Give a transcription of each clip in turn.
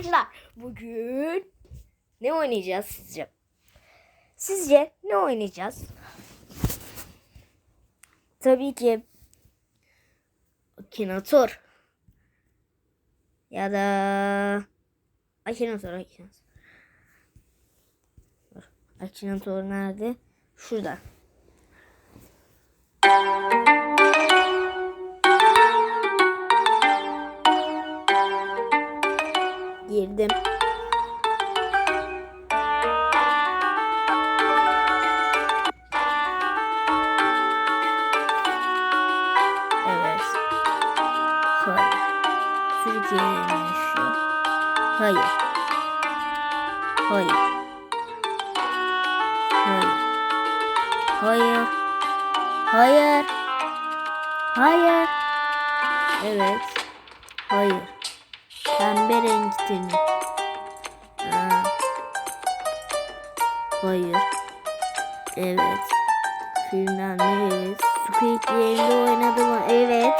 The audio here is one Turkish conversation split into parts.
arkadaşlar bugün ne oynayacağız sizce? Sizce ne oynayacağız? Tabii ki Akinator ya da Akinator Akinator. Akinator nerede? Şurada. Girdim. Evet. Hayır. Türkiye'nin. Hayır. Hayır. Hayır. Hayır. Hayır. Hayır. Evet. Hayır. Renkte mi? Ha. Hayır. Evet. Filmden mi? Evet. Squid Game'de oynadı mı? Evet.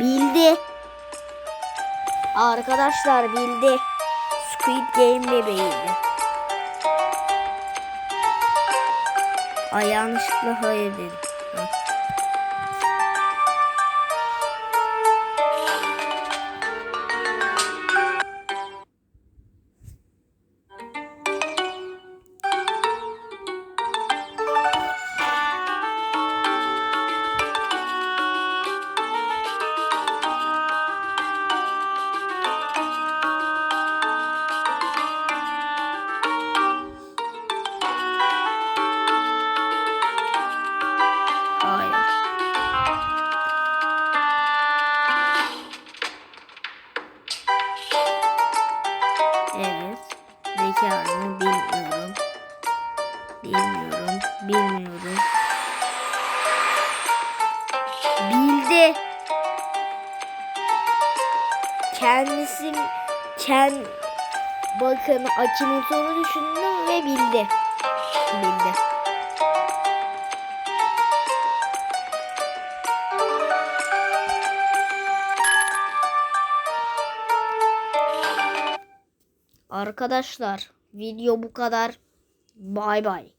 Bildi. Arkadaşlar bildi. Squid Game bebeğiydi. Ay yanlışlıkla hayır dedim. Ha. Zeka mı bilmiyorum. Bilmiyorum. Bilmiyorum. Bildi. Kendisi kend bakın Akinator'u düşündüm ve bildi. Bildi. Arkadaşlar video bu kadar. Bay bay.